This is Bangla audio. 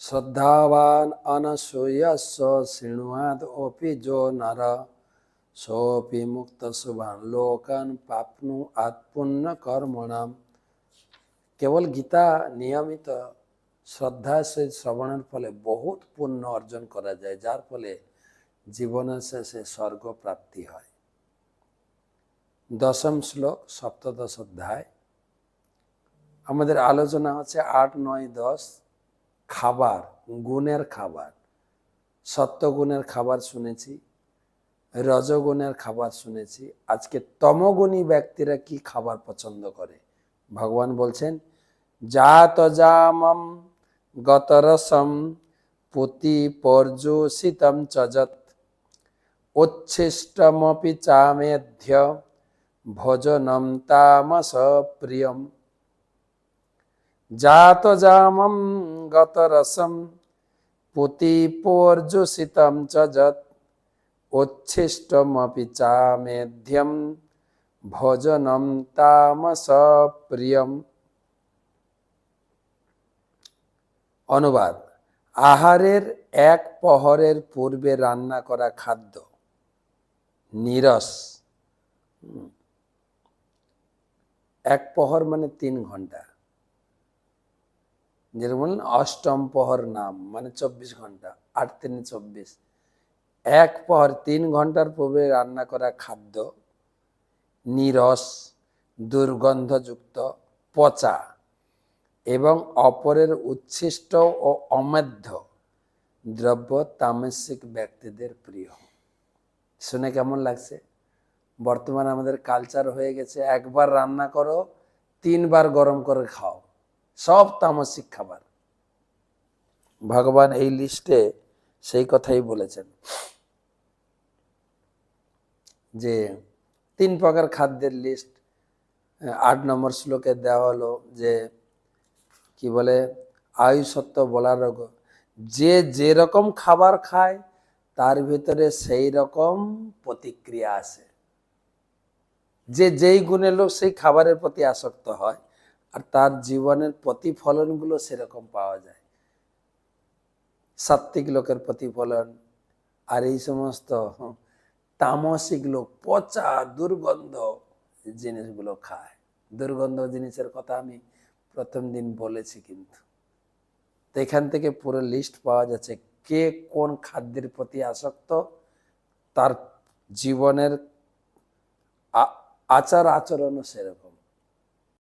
শ্রদ্ধাবান অনসূয়স্য শৃণুয়াদ অপি যো নর সোপি মুক্ত শুভান লোকান পাপনু আত্মপুণ্য কর্মণাম কেবল গীতা নিয়মিত শ্রদ্ধা সে শ্রবণের ফলে বহুত পুণ্য অর্জন করা যায় যার ফলে জীবনের শেষে স্বর্গ প্রাপ্তি হয় দশম শ্লোক সপ্তদশ অধ্যায় আমাদের আলোচনা হচ্ছে আট নয় দশ খাবার, গুণের খাবার, সত্যগুণের খাবার শুনেছি, রজগুণের খাবার শুনেছি। আজকে তমগুণী ব্যক্তিরা কি খাবার পছন্দ করে? ভগবান বলছেন, জাত জামম গতরসম পুতি পর্যুষিতম চজত উচ্ছিষ্টমপি চামেধ্য ভোজনম তামস প্রিয়ম। জাত জামম গতরসম পুতি পর্যুষিতম চজত উচ্ছিষ্টমপি চামেধ্যম ভোজনম তামস প্রিয়ম অনুবাদ আহারের এক পহরের পূর্বে রান্না করা খাদ্য নিরস এক পহর মানে তিন ঘণ্টা যেরকম অষ্টম পহর নাম মানে চব্বিশ ঘণ্টা, আট তিন চব্বিশ। এক পহর তিন ঘণ্টার পূর্বে রান্না করা খাদ্য, নিরস, দুর্গন্ধযুক্ত, পচা এবং অপরের উচ্ছিষ্ট ও অমেধ্য দ্রব্য তামসিক ব্যক্তিদের প্রিয়। শুনে কেমন লাগছে? বর্তমানে আমাদের কালচার হয়ে গেছে, একবার রান্না করো, তিনবার গরম করে খাও। সব তামসিক খাবার। ভগবান এই লিস্টে সেই কথাই বলেছেন যে তিন প্রকার খাদ্যের লিস্ট আট নম্বর শ্লোকে দেওয়া হলো যে কি বলে আয়ুসত্ব বলার যে যেরকম খাবার খায়, তার ভিতরে সেই রকম প্রতিক্রিয়া আসে যে যেই গুণের লোক সেই খাবারের প্রতি আসক্ত হয় আর তার জীবনের প্রতিফলনগুলো সেরকম পাওয়া যায়। সাত্ত্বিক লোকের প্রতিফলন আর এই সমস্ত তামসিক লোক পচা দুর্গন্ধ জিনিসগুলো খায়। দুর্গন্ধ জিনিসের কথা আমি প্রথম দিন বলেছি কিন্তু। তো এখান থেকে পুরো লিস্ট পাওয়া যাচ্ছে কে কোন খাদ্যের প্রতি আসক্ত, তার জীবনের আচার আচরণও সেরকম।